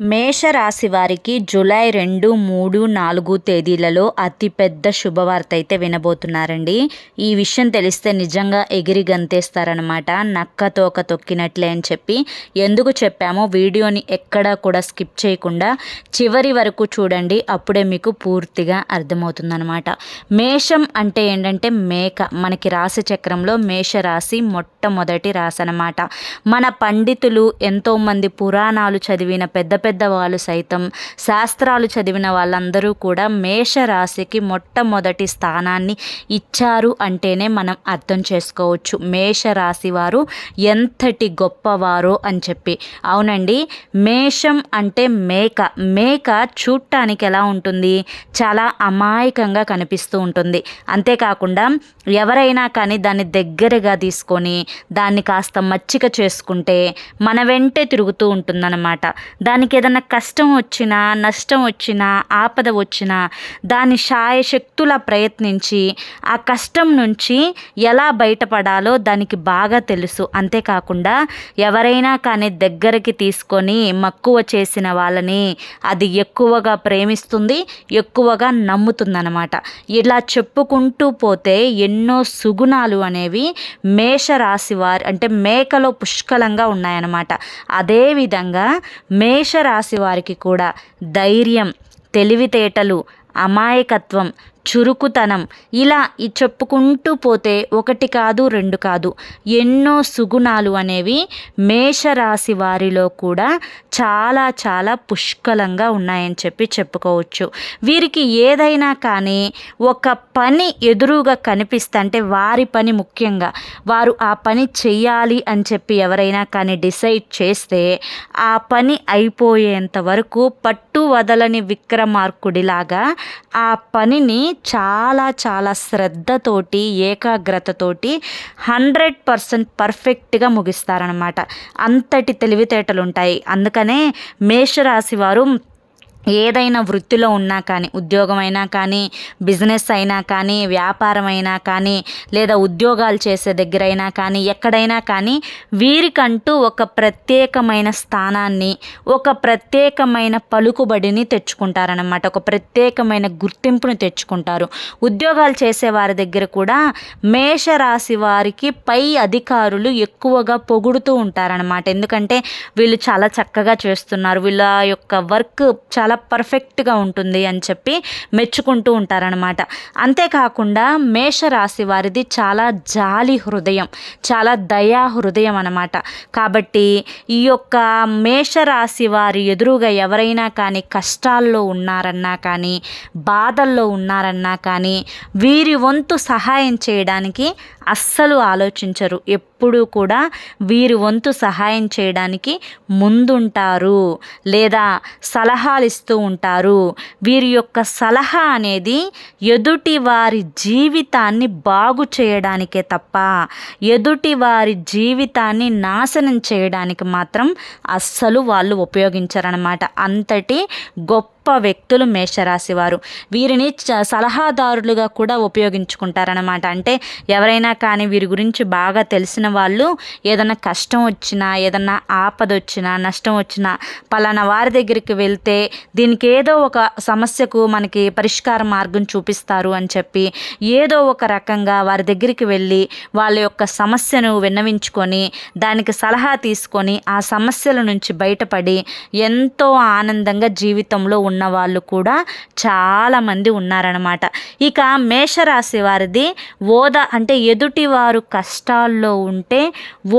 మేషరాశి వారికి జూలై రెండు మూడు నాలుగు తేదీలలో అతిపెద్ద శుభవార్త అయితే వినబోతున్నారండి. ఈ విషయం తెలిస్తే నిజంగా ఎగిరి గంతేస్తారనమాట నక్క తోక తొక్కినట్లే అని చెప్పి ఎందుకు చెప్పామో వీడియోని ఎక్కడా కూడా స్కిప్ చేయకుండా చివరి వరకు చూడండి. అప్పుడే మీకు పూర్తిగా అర్థమవుతుందనమాట మేషం అంటే ఏంటంటే మేక. మనకి రాశి చక్రంలో మేషరాశి మొట్టమొదటి రాశి అనమాట మన పండితులు ఎంతోమంది పురాణాలు చదివిన పెద్ద పెద్ద పెద్దవాళ్ళు సైతం శాస్త్రాలు చదివిన వాళ్ళందరూ కూడా మేషరాశికి మొట్టమొదటి స్థానాన్ని ఇచ్చారు అంటేనే మనం అర్థం చేసుకోవచ్చు. మేషరాశి వారు ఎంతటి గొప్పవారో అని చెప్పి. అవునండి మేషం అంటే మేక. మేక చూడటానికి ఎలా ఉంటుంది? చాలా అమాయకంగా కనిపిస్తూ ఉంటుంది. అంతేకాకుండా ఎవరైనా కానీ దాన్ని దగ్గరగా తీసుకొని దాన్ని కాస్త మచ్చిక చేసుకుంటే మన వెంటే తిరుగుతూ ఉంటుందన్నమాట. దానికి ఏదైనా కష్టం వచ్చినా నష్టం వచ్చినా ఆపద వచ్చినా దాని శాయశక్తులా ప్రయత్నించి ఆ కష్టం నుంచి ఎలా బయటపడాలో దానికి బాగా తెలుసు. అంతేకాకుండా ఎవరైనా కానీ దగ్గరికి తీసుకొని మక్కువ చేసిన వాళ్ళని అది ఎక్కువగా ప్రేమిస్తుంది ఎక్కువగా నమ్ముతుందన్నమాట. ఇలా చెప్పుకుంటూ పోతే ఎన్నో సుగుణాలు అనేవి మేషరాశి వారి అంటే మేకలో పుష్కలంగా ఉన్నాయన్నమాట. అదేవిధంగా రాశి వారికి కూడా ధైర్యం తెలివితేటలు అమాయకత్వం చురుకుతనం. ఇలా ఈ చెప్పుకుంటూ పోతే ఒకటి కాదు రెండు కాదు. ఎన్నో సుగుణాలు అనేవి మేషరాశి వారిలో కూడా చాలా చాలా పుష్కలంగా ఉన్నాయని చెప్పి చెప్పుకోవచ్చు. వీరికి ఏదైనా కానీ ఒక పని ఎదురుగా కనిపిస్తే అంటే వారి పని ముఖ్యంగా. వారు ఆ పని చెయ్యాలి అని చెప్పి ఎవరైనా కానీ డిసైడ్ చేస్తే ఆ పని అయిపోయేంత వరకు పట్టు వదలని విక్రమార్కుడిలాగా ఆ పనిని చాలా చాలా శ్రద్ధతోటి ఏకాగ్రతతోటి హండ్రెడ్ పర్సెంట్ పర్ఫెక్ట్గా ముగిస్తారనమాట అంతటి తెలివితేటలు ఉంటాయి అందుకనే మేషరాశి వారు ఏదైనా వృత్తిలో ఉన్నా కానీ ఉద్యోగం అయినా కానీ బిజినెస్ అయినా కానీ వ్యాపారం అయినా కానీ లేదా ఉద్యోగాలు చేసే దగ్గరైనా కానీ ఎక్కడైనా కానీ వీరికంటూ ఒక ప్రత్యేకమైన స్థానాన్ని ఒక ప్రత్యేకమైన పలుకుబడిని తెచ్చుకుంటారనమాట ఒక ప్రత్యేకమైన గుర్తింపును తెచ్చుకుంటారు. ఉద్యోగాలు చేసే వారి దగ్గర కూడా మేషరాశి వారికి పై అధికారులు ఎక్కువగా పొగుడుతూ ఉంటారనమాట ఎందుకంటే వీళ్ళు చాలా చక్కగా చేస్తున్నారు. వీళ్ళ యొక్క వర్క్ చాలా చాలా పర్ఫెక్ట్గా ఉంటుంది అని చెప్పి మెచ్చుకుంటూ ఉంటారనమాట అంతేకాకుండా మేషరాశి వారిది చాలా జాలి హృదయం చాలా దయా హృదయం అనమాట కాబట్టి ఈ యొక్క మేషరాశి వారి ఎదురుగా ఎవరైనా కానీ కష్టాల్లో ఉన్నారన్నా కానీ బాధల్లో ఉన్నారన్నా కానీ వీరి వంతు సహాయం చేయడానికి అస్సలు ఆలోచించరు ఎప్పుడూ కూడా వీరి వంతు సహాయం చేయడానికి ముందుంటారు లేదా సలహాలు ఇస్తూ ఉంటారు. వీరి యొక్క సలహా అనేది ఎదుటి వారి జీవితాన్ని బాగు చేయడానికే తప్ప ఎదుటి వారి జీవితాన్ని నాశనం చేయడానికి మాత్రం అస్సలు వాళ్ళు ఉపయోగించరనమాట అంతటి గొప్ప వ్యక్తులు మేషరాశి వారు వీరిని సలహాదారులుగా కూడా ఉపయోగించుకుంటారనమాట అంటే ఎవరైనా కానీ వీరి గురించి బాగా తెలిసిన వాళ్ళు ఏదైనా కష్టం వచ్చినా ఏదన్నా ఆపద వచ్చినా నష్టం వచ్చినా పలానా వారి దగ్గరికి వెళ్తే దీనికి ఏదో ఒక సమస్యకు మనకి పరిష్కార మార్గం చూపిస్తారు అని చెప్పి ఏదో ఒక రకంగా వారి దగ్గరికి వెళ్ళి వాళ్ళ యొక్క సమస్యను విన్నవించుకొని దానికి సలహా తీసుకొని ఆ సమస్యల నుంచి బయటపడి ఎంతో ఆనందంగా జీవితంలో ఉన్న వాళ్ళు కూడా చాలామంది ఉన్నారనమాట ఇక మేషరాశి వారిది ఓద అంటే ఎదుటి వారు కష్టాల్లో ఉంటే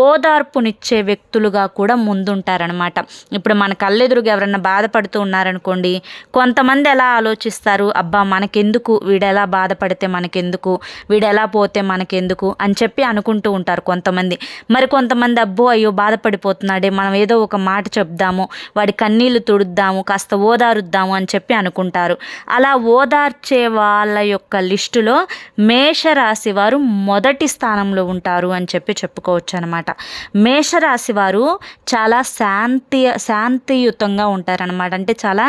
ఓదార్పునిచ్చే వ్యక్తులుగా కూడా ముందుంటారనమాట ఇప్పుడు మన కళ్ళెదురుగా ఎవరన్నా బాధపడుతూ ఉన్నారనుకోండి కొంతమంది ఎలా ఆలోచిస్తారు అబ్బా మనకెందుకు? వీడెలా బాధపడితే మనకెందుకు? వీడెలా పోతే మనకెందుకు? అని చెప్పి అనుకుంటూ ఉంటారు కొంతమంది. మరి కొంతమంది అబ్బో అయ్యో బాధపడిపోతున్నాడే మనం ఏదో ఒక మాట చెప్దాము వాడి కన్నీళ్ళు తుడుద్దాము కాస్త ఓదారుద్దాము ఓదార్చుదాము అని చెప్పి అనుకుంటారు. అలా ఓదార్చే వాళ్ళ యొక్క లిస్టులో మేషరాశి వారు మొదటి స్థానంలో ఉంటారు అని చెప్పి చెప్పుకోవచ్చు అనమాట మేషరాశి వారు చాలా శాంతి శాంతియుతంగా ఉంటారనమాట. అంటే చాలా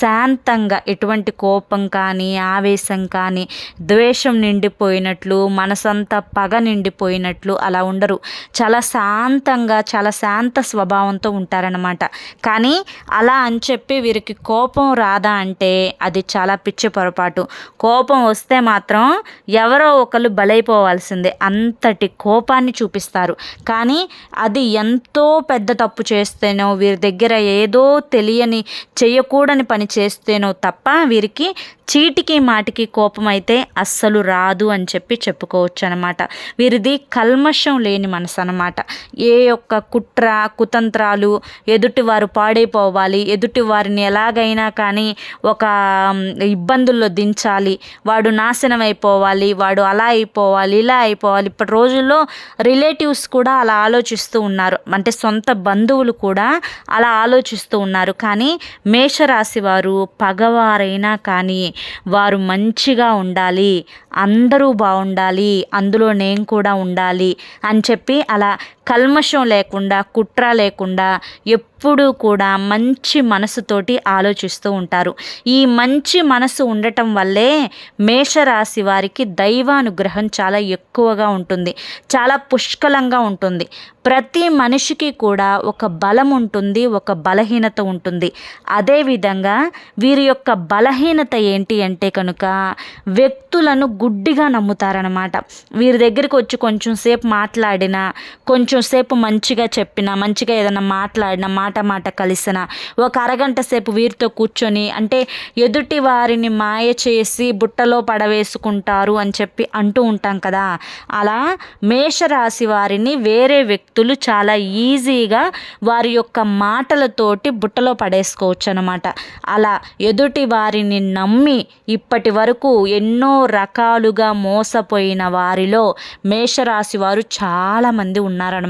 శాంతంగా ఎటువంటి కోపం కానీ ఆవేశం కానీ ద్వేషం నిండిపోయినట్లు మనసంతా పగ నిండిపోయినట్లు అలా ఉండరు. చాలా శాంతంగా చాలా శాంత స్వభావంతో ఉంటారనమాట. కానీ అలా అని చెప్పి వీరికి కోపం రాదా అంటే అది చాలా పిచ్చి పొరపాటు. కోపం వస్తే మాత్రం ఎవరో ఒకరు బలైపోవాల్సిందే. అంతటి కోపాన్ని చూపిస్తారు. కానీ అది ఎంతో పెద్ద తప్పు చేస్తేనో వీరి దగ్గర ఏదో తెలియని చేయకూడని పని చేస్తేనో తప్ప వీరికి చీటికి మాటికి కోపం అయితే అస్సలు రాదు అని చెప్పి చెప్పుకోవచ్చు అనమాట వీరిది కల్మషం లేని మనసు అనమాట ఏ యొక్క కుట్ర కుతంత్రాలు ఎదుటివారు పాడైపోవాలి ఎదుటి వారిని ఎలాగైనా కానీ ఒక ఇబ్బందుల్లో దించాలి వాడు నాశనం అయిపోవాలి వాడు అలా అయిపోవాలి ఇలా అయిపోవాలి. ఇప్పటి రోజుల్లో రిలేటివ్స్ కూడా అలా ఆలోచిస్తూ ఉన్నారు. అంటే సొంత బంధువులు కూడా అలా ఆలోచిస్తూ ఉన్నారు. కానీ మేషరాశి వారు పగవారైనా కానీ వారు మంచిగా ఉండాలి అందరూ బాగుండాలి అందులో నేను కూడా ఉండాలి అని చెప్పి అలా కల్మషం లేకుండా కుట్ర లేకుండా ఎప్పుడూ కూడా మంచి మనసుతోటి ఆలోచిస్తూ ఉంటారు. ఈ మంచి మనసు ఉండటం వల్లే మేషరాశి వారికి దైవానుగ్రహం చాలా ఎక్కువగా ఉంటుంది. చాలా పుష్కలంగా ఉంటుంది. ప్రతి మనిషికి కూడా ఒక బలం ఉంటుంది ఒక బలహీనత ఉంటుంది. అదేవిధంగా వీరి యొక్క బలహీనత ఏంటి అంటే కనుక వ్యక్తులను గుడ్డిగా నమ్ముతారనమాట వీరి దగ్గరికి వచ్చి కొంచెం సేపు మాట్లాడినా కొంచెం సేపు మంచిగా చెప్పినా మంచిగా ఏదైనా మాట్లాడినా మాట మాట కలిసిన ఒక అరగంట సేపు వీరితో కూర్చొని అంటే ఎదుటి వారిని మాయ చేసి బుట్టలో పడవేసుకుంటారు అని చెప్పి అంటూ ఉంటాం కదా. అలా మేషరాశి వారిని వేరే వ్యక్తులు చాలా ఈజీగా వారి యొక్క మాటలతోటి బుట్టలో పడేసుకోవచ్చు అనమాట అలా ఎదుటి వారిని నమ్మి ఇప్పటి వరకు ఎన్నో రకాలుగా మోసపోయిన వారిలో మేషరాశి వారు చాలామంది ఉన్నారనమాట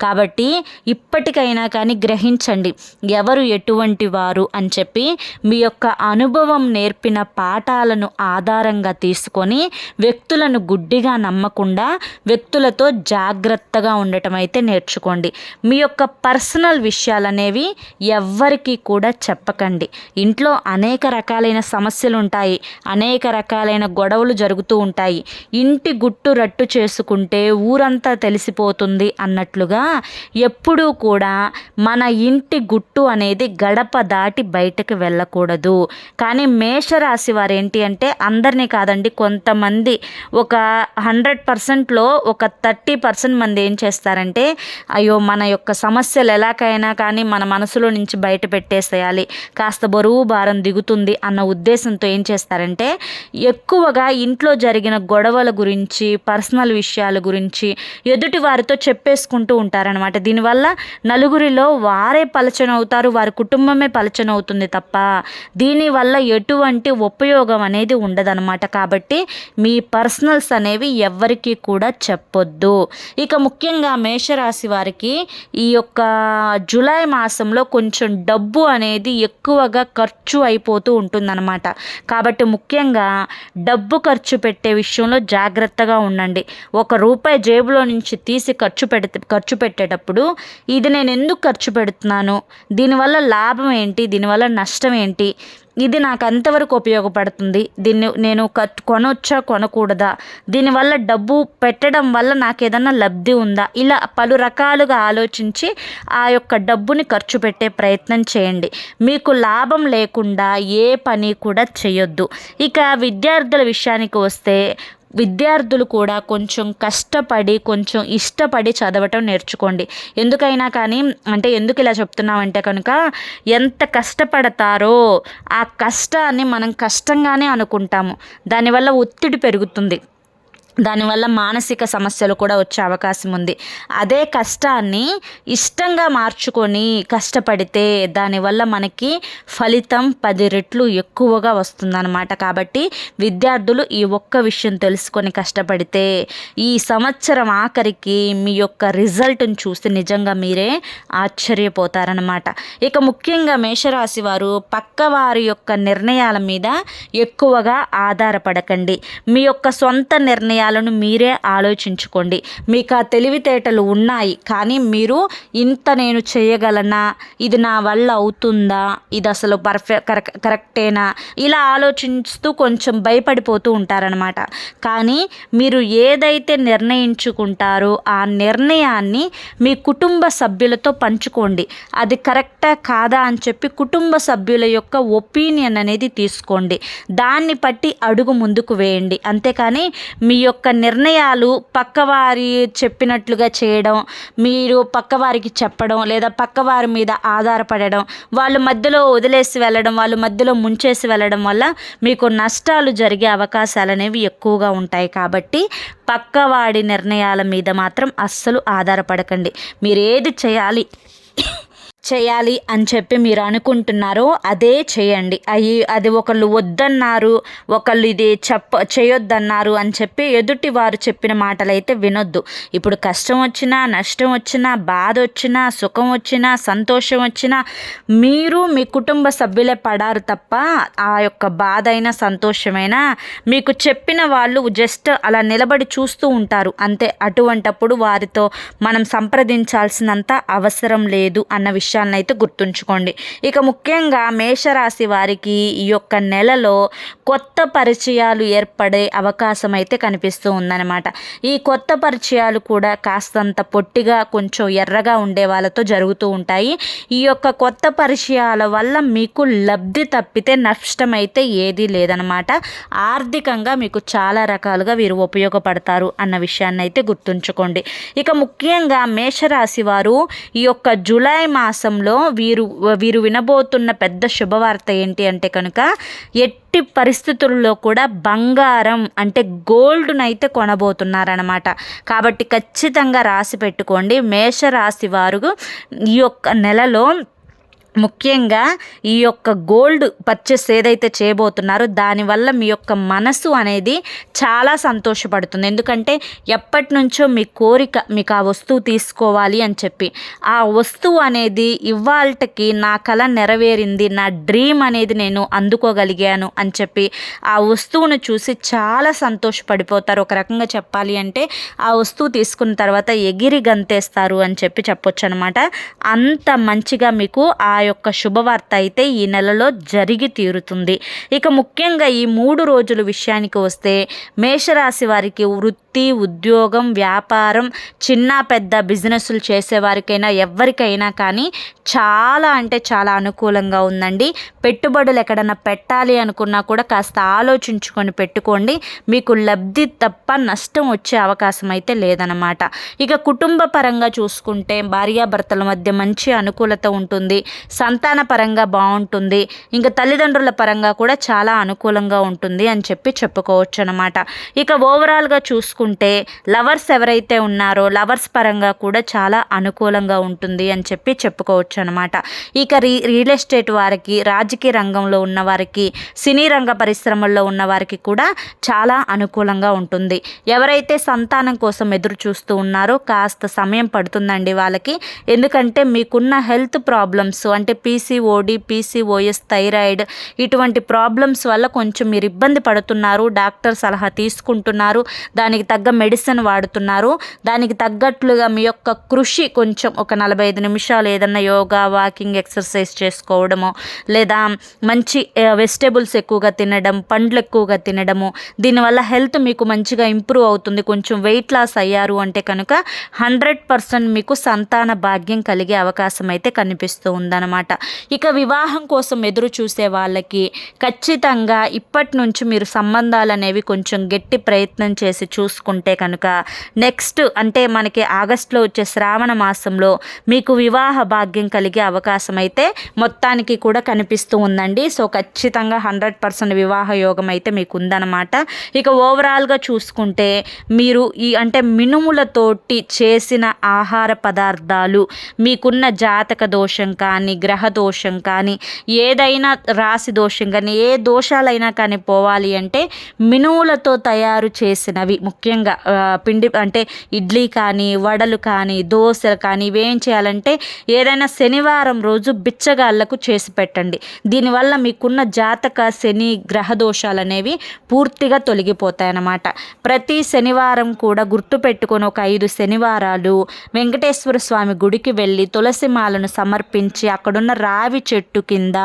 కాబట్టి ఇప్పటికైనా కానీ గ్రహించండి ఎవరు ఎటువంటి వారు అని చెప్పి మీ యొక్క అనుభవం నేర్పిన పాఠాలను ఆధారంగా తీసుకొని వ్యక్తులను గుడ్డిగా నమ్మకుండా వ్యక్తులతో జాగ్రత్తగా ఉండటం అయితే నేర్చుకోండి. మీ యొక్క పర్సనల్ విషయాలు అనేవి ఎవ్వరికీ కూడా చెప్పకండి. ఇంట్లో అనేక రకాలైన సమస్యలు ఉంటాయి అనేక రకాలైన గొడవలు జరుగుతూ ఉంటాయి. ఇంటి గుట్టు రట్టు చేసుకుంటే ఊరంతా తెలిసిపోతుంది అన్నట్లుగా ఎప్పుడూ కూడా మన ఇంటి గుట్టు అనేది గడప దాటి బయటకు వెళ్ళకూడదు. కానీ మేషరాశి వారు ఏంటి అంటే అందరినీ కాదండి కొంతమంది ఒక హండ్రెడ్ పర్సెంట్లో ఒక థర్టీ పర్సెంట్ మంది ఏం చేస్తారంటే అయ్యో మన యొక్క సమస్యలు ఎలాగైనా కానీ మన మనసులో నుంచి బయట పెట్టేసేయాలి కాస్త బరువు భారం దిగుతుంది అన్న ఉద్దేశంతో ఏం చేస్తారంటే ఎక్కువగా ఇంట్లో జరిగిన గొడవల గురించి పర్సనల్ విషయాల గురించి ఎదుటి వారితో చెప్పే చెప్పేసుకుంటూ ఉంటారనమాట దీనివల్ల నలుగురిలో వారే పలచనవుతారు వారి కుటుంబమే పలచనవుతుంది తప్ప దీనివల్ల ఎటువంటి ఉపయోగం అనేది ఉండదనమాట కాబట్టి మీ పర్సనల్స్ అనేవి ఎవ్వరికీ కూడా చెప్పొద్దు. ఇక ముఖ్యంగా మేషరాశి వారికి ఈ యొక్క జూలై మాసంలో కొంచెం డబ్బు అనేది ఎక్కువగా ఖర్చు అయిపోతూ ఉంటుందన్నమాట. కాబట్టి ముఖ్యంగా డబ్బు ఖర్చు పెట్టే విషయంలో జాగ్రత్తగా ఉండండి. ఒక రూపాయి జేబులో నుంచి తీసి ఖర్చు పెడితే ఖర్చు పెట్టేటప్పుడు ఇది నేను ఎందుకు ఖర్చు పెడుతున్నాను? దీనివల్ల లాభం ఏంటి? దీనివల్ల నష్టం ఏంటి? ఇది నాకు అంతవరకు ఉపయోగపడుతుంది? దీన్ని నేను కొనొచ్చా? కొనకూడదా? దీనివల్ల డబ్బు పెట్టడం వల్ల నాకు ఏదన్నా లబ్ధి ఉందా? ఇలా పలు రకాలుగా ఆలోచించి ఆ యొక్క డబ్బుని ఖర్చు పెట్టే ప్రయత్నం చేయండి. మీకు లాభం లేకుండా ఏ పని కూడా చేయొద్దు. ఇక విద్యార్థుల విషయానికి వస్తే విద్యార్థులు కూడా కొంచెం కష్టపడి కొంచెం ఇష్టపడి చదవటం నేర్చుకోండి. ఎందుకైనా కానీ అంటే ఎందుకు ఇలా చెప్తున్నామంటే కనుక ఎంత కష్టపడతారో ఆ కష్టాన్ని మనం కష్టంగానే అనుకుంటాము. దానివల్ల ఒత్తిడి పెరుగుతుంది. దానివల్ల మానసిక సమస్యలు కూడా వచ్చే అవకాశం ఉంది. అదే కష్టాన్ని ఇష్టంగా మార్చుకొని కష్టపడితే దానివల్ల మనకి ఫలితం పది రెట్లు ఎక్కువగా వస్తుందన్నమాట. కాబట్టి విద్యార్థులు ఈ ఒక్క విషయం తెలుసుకొని కష్టపడితే ఈ సంవత్సరం ఆఖరికి మీ యొక్క రిజల్ట్ని చూసి నిజంగా మీరే ఆశ్చర్యపోతారనమాట ఇక ముఖ్యంగా మేషరాశి వారు పక్కవారి యొక్క నిర్ణయాల మీద ఎక్కువగా ఆధారపడకండి. మీ యొక్క సొంత నిర్ణయం నిర్ణయాలను మీరే ఆలోచించుకోండి. మీకు ఆ తెలివితేటలు ఉన్నాయి కానీ మీరు ఇంత నేను చేయగలనా? ఇది నా వల్ల అవుతుందా? ఇది అసలు పర్ఫెక్ట్ కరెక్ట్ కరెక్టేనా? ఇలా ఆలోచిస్తూ కొంచెం భయపడిపోతూ ఉంటారనమాట కానీ మీరు ఏదైతే నిర్ణయించుకుంటారో ఆ నిర్ణయాన్ని మీ కుటుంబ సభ్యులతో పంచుకోండి. అది కరెక్టా కాదా అని చెప్పి కుటుంబ సభ్యుల యొక్క ఒపీనియన్ అనేది తీసుకోండి. దాన్ని బట్టి అడుగు ముందుకు వేయండి. అంతేకాని మీ యొక్క నిర్ణయాలు పక్కవారి చెప్పినట్లుగా చేయడం మీరు పక్కవారికి చెప్పడం లేదా పక్కవారి మీద ఆధారపడడం వాళ్ళు మధ్యలో వదిలేసి వెళ్ళడం వాళ్ళు మధ్యలో ముంచేసి వెళ్ళడం వల్ల మీకు నష్టాలు జరిగే అవకాశాలు అనేవి ఎక్కువగా ఉంటాయి. కాబట్టి పక్కవాడి నిర్ణయాల మీద మాత్రం అస్సలు ఆధారపడకండి. మీరు ఏది చేయాలి చేయాలి అని చెప్పి మీరు అనుకుంటున్నారో అదే చేయండి. అవి అది ఒకళ్ళు వద్దన్నారు ఒకళ్ళు ఇది చెప్ప చేయొద్దన్నారు అని చెప్పి ఎదుటి వారు చెప్పిన మాటలు అయితే వినొద్దు. ఇప్పుడు కష్టం వచ్చినా నష్టం వచ్చినా బాధ వచ్చినా సుఖం వచ్చినా సంతోషం వచ్చినా మీరు మీ కుటుంబ సభ్యులే పడారు తప్ప ఆ యొక్క బాధ అయినా సంతోషమైనా మీకు చెప్పిన వాళ్ళు జస్ట్ అలా నిలబడి చూస్తూ ఉంటారు. అంతే అటువంటప్పుడు వారితో మనం సంప్రదించాల్సినంత అవసరం లేదు అన్న విషయం. విషయాన్ని అయితే గుర్తుంచుకోండి. ఇక ముఖ్యంగా మేషరాశి వారికి ఈ యొక్క నెలలో కొత్త పరిచయాలు ఏర్పడే అవకాశం అయితే కనిపిస్తూ ఉందన్నమాట. ఈ కొత్త పరిచయాలు కూడా కాస్తంత పొట్టిగా కొంచెం ఎర్రగా ఉండే వాళ్ళతో జరుగుతూ ఉంటాయి. ఈ యొక్క కొత్త పరిచయాల వల్ల మీకు లబ్ధి తప్పితే నష్టం అయితే ఏదీ లేదనమాట ఆర్థికంగా మీకు చాలా రకాలుగా వీరు ఉపయోగపడతారు అన్న విషయాన్ని అయితే గుర్తుంచుకోండి. ఇక ముఖ్యంగా మేషరాశి వారు ఈ యొక్క జూలై మాసం మాసంలో వీరు వీరు వినబోతున్న పెద్ద శుభవార్త ఏంటి అంటే కనుక ఎట్టి పరిస్థితుల్లో కూడా బంగారం అంటే గోల్డ్ను అయితే కొనబోతున్నారనమాట కాబట్టి ఖచ్చితంగా రాసి పెట్టుకోండి. మేషరాశి వారు ఈ యొక్క నెలలో ముఖ్యంగా ఈ యొక్క గోల్డ్ పర్చేస్ ఏదైతే చేయబోతున్నారో దానివల్ల మీ యొక్క మనసు అనేది చాలా సంతోషపడుతుంది. ఎందుకంటే ఎప్పటి నుంచో మీ కోరిక మీకు ఆ వస్తువు తీసుకోవాలి అని చెప్పి. ఆ వస్తువు అనేది ఇవాళకి నా కళ నెరవేరింది నా డ్రీమ్ అనేది నేను అందుకోగలిగాను అని చెప్పి ఆ వస్తువును చూసి చాలా సంతోషపడిపోతారు. ఒక రకంగా చెప్పాలి అంటే ఆ వస్తువు తీసుకున్న తర్వాత ఎగిరి గంతేస్తారు అని చెప్పి చెప్పొచ్చు అనమాట అంత మంచిగా మీకు ఆ యొక్క శుభవార్త అయితే ఈ నెలలో జరిగి తీరుతుంది. ఇక ముఖ్యంగా ఈ మూడు రోజుల విషయానికి వస్తే మేషరాశి వారికి వృత్తి ఉద్యోగం వ్యాపారం చిన్న పెద్ద బిజినెస్లు చేసేవారికైనా ఎవరికైనా కానీ చాలా అంటే చాలా అనుకూలంగా ఉందండి. పెట్టుబడులు ఎక్కడన్నా పెట్టాలి అనుకున్నా కూడా కాస్త ఆలోచించుకొని పెట్టుకోండి. మీకు లబ్ధి తప్ప నష్టం వచ్చే అవకాశం అయితే లేదనమాట ఇక కుటుంబ పరంగా చూసుకుంటే భార్యాభర్తల మధ్య మంచి అనుకూలత ఉంటుంది. సంతాన పరంగా బాగుంటుంది. ఇంకా తల్లిదండ్రుల పరంగా కూడా చాలా అనుకూలంగా ఉంటుంది అని చెప్పి చెప్పుకోవచ్చు అనమాట ఇక ఓవరాల్గా చూసుకుంటే లవర్స్ ఎవరైతే ఉన్నారో లవర్స్ పరంగా కూడా చాలా అనుకూలంగా ఉంటుంది అని చెప్పి చెప్పుకోవచ్చు అనమాట ఇక రీ రియల్ ఎస్టేట్ వారికి రాజకీయ రంగంలో ఉన్న వారికి సినీ రంగ పరిశ్రమల్లో ఉన్న వారికి కూడా చాలా అనుకూలంగా ఉంటుంది. ఎవరైతే సంతానం కోసం ఎదురు చూస్తూ ఉన్నారో కాస్త సమయం పడుతుందండి వాళ్ళకి. ఎందుకంటే మీకున్న హెల్త్ ప్రాబ్లమ్స్ అంటే పీసీఓడి పీసీఓఎస్ థైరాయిడ్ ఇటువంటి ప్రాబ్లమ్స్ వల్ల కొంచెం మీరు ఇబ్బంది పడుతున్నారు. డాక్టర్ సలహా తీసుకుంటున్నారు. దానికి తగ్గ మెడిసిన్ వాడుతున్నారు. దానికి తగ్గట్లుగా మీ యొక్క కృషి కొంచెం ఒక నలభై ఐదు నిమిషాలు ఏదన్నా యోగా వాకింగ్ ఎక్సర్సైజ్ చేసుకోవడము లేదా మంచి వెజిటేబుల్స్ ఎక్కువగా తినడం పండ్లు ఎక్కువగా తినడము. దీనివల్ల హెల్త్ మీకు మంచిగా ఇంప్రూవ్ అవుతుంది. కొంచెం వెయిట్ లాస్ అయ్యారు అంటే కనుక హండ్రెడ్ పర్సెంట్ మీకు సంతాన భాగ్యం కలిగే అవకాశం అయితే కనిపిస్తూ ఉందన్నమాట. అనమాట ఇక వివాహం కోసం ఎదురు చూసే వాళ్ళకి ఖచ్చితంగా ఇప్పటి నుంచి మీరు సంబంధాలు అనేవి కొంచెం గట్టి ప్రయత్నం చేసి చూసుకుంటే కనుక నెక్స్ట్ అంటే మనకి ఆగస్టులో వచ్చే శ్రావణ మాసంలో మీకు వివాహ భాగ్యం కలిగే అవకాశం అయితే మొత్తానికి కూడా కనిపిస్తూ ఉందండి. సో ఖచ్చితంగా హండ్రెడ్ పర్సెంట్ వివాహ యోగం అయితే మీకు ఉందన్నమాట. ఇక ఓవరాల్గా చూసుకుంటే మీరు ఈ అంటే మినుములతోటి చేసిన ఆహార పదార్థాలు మీకున్న జాతక దోషం కానీ గ్రహ దోషం కానీ ఏదైనా రాశి దోషం కానీ ఏ దోషాలైనా కానీ పోవాలి అంటే మినుములతో తయారు చేసినవి ముఖ్యంగా పిండి అంటే ఇడ్లీ కానీ వడలు కానీ దోశలు కానీ ఇవేం చేయాలంటే ఏదైనా శనివారం రోజు బిచ్చగాళ్ళకు చేసి పెట్టండి. దీనివల్ల మీకున్న జాతక శని గ్రహ దోషాలు అనేవి పూర్తిగా తొలగిపోతాయి అన్నమాట ప్రతి శనివారం కూడా గుర్తు పెట్టుకొని ఒక ఐదు శనివారాలు వెంకటేశ్వర స్వామి గుడికి వెళ్ళి తులసి మాలను సమర్పించి అక్కడ అక్కడున్న రావి చెట్టు కింద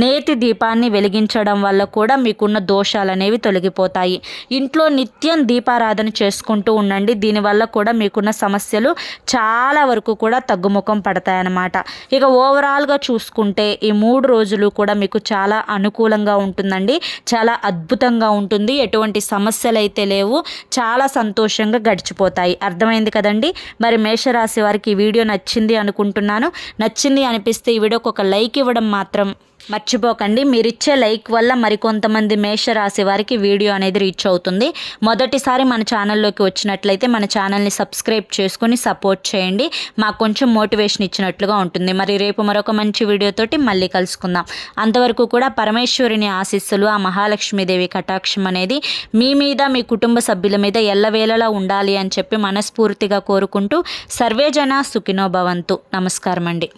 నేతి దీపాన్ని వెలిగించడం వల్ల కూడా మీకున్న దోషాలు అనేవి తొలగిపోతాయి. ఇంట్లో నిత్యం దీపారాధన చేసుకుంటూ ఉండండి. దీనివల్ల కూడా మీకున్న సమస్యలు చాలా వరకు కూడా తగ్గుముఖం పడతాయన్నమాట. ఇక ఓవరాల్గా చూసుకుంటే ఈ మూడు రోజులు కూడా మీకు చాలా అనుకూలంగా ఉంటుందండి. చాలా అద్భుతంగా ఉంటుంది. ఎటువంటి సమస్యలు అయితే లేవు. చాలా సంతోషంగా గడిచిపోతాయి. అర్థమైంది కదండి? మరి మేషరాశి వారికి ఈ వీడియో నచ్చింది అనుకుంటున్నాను. నచ్చింది అనిపిస్తే ఈ వీడియోకి ఒక లైక్ ఇవ్వడం మాత్రం మర్చిపోకండి. మీరు ఇచ్చే లైక్ వల్ల మరికొంతమంది మేషరాశి వారికి వీడియో అనేది రీచ్ అవుతుంది. మొదటిసారి మన ఛానల్లోకి వచ్చినట్లయితే మన ఛానల్ని సబ్స్క్రైబ్ చేసుకొని సపోర్ట్ చేయండి. మాకు కొంచెం మోటివేషన్ ఇచ్చినట్లుగా ఉంటుంది. మరి రేపు మరొక మంచి వీడియోతోటి మళ్ళీ కలుసుకుందాం. అంతవరకు కూడా పరమేశ్వరుని ఆశీస్సులు ఆ మహాలక్ష్మీదేవి కటాక్షం అనేది మీ మీద మీ కుటుంబ సభ్యుల మీద ఎల్లవేళలా ఉండాలి అని చెప్పి మనస్ఫూర్తిగా కోరుకుంటూ సర్వేజన సుఖినో భవంతు. నమస్కారం అండి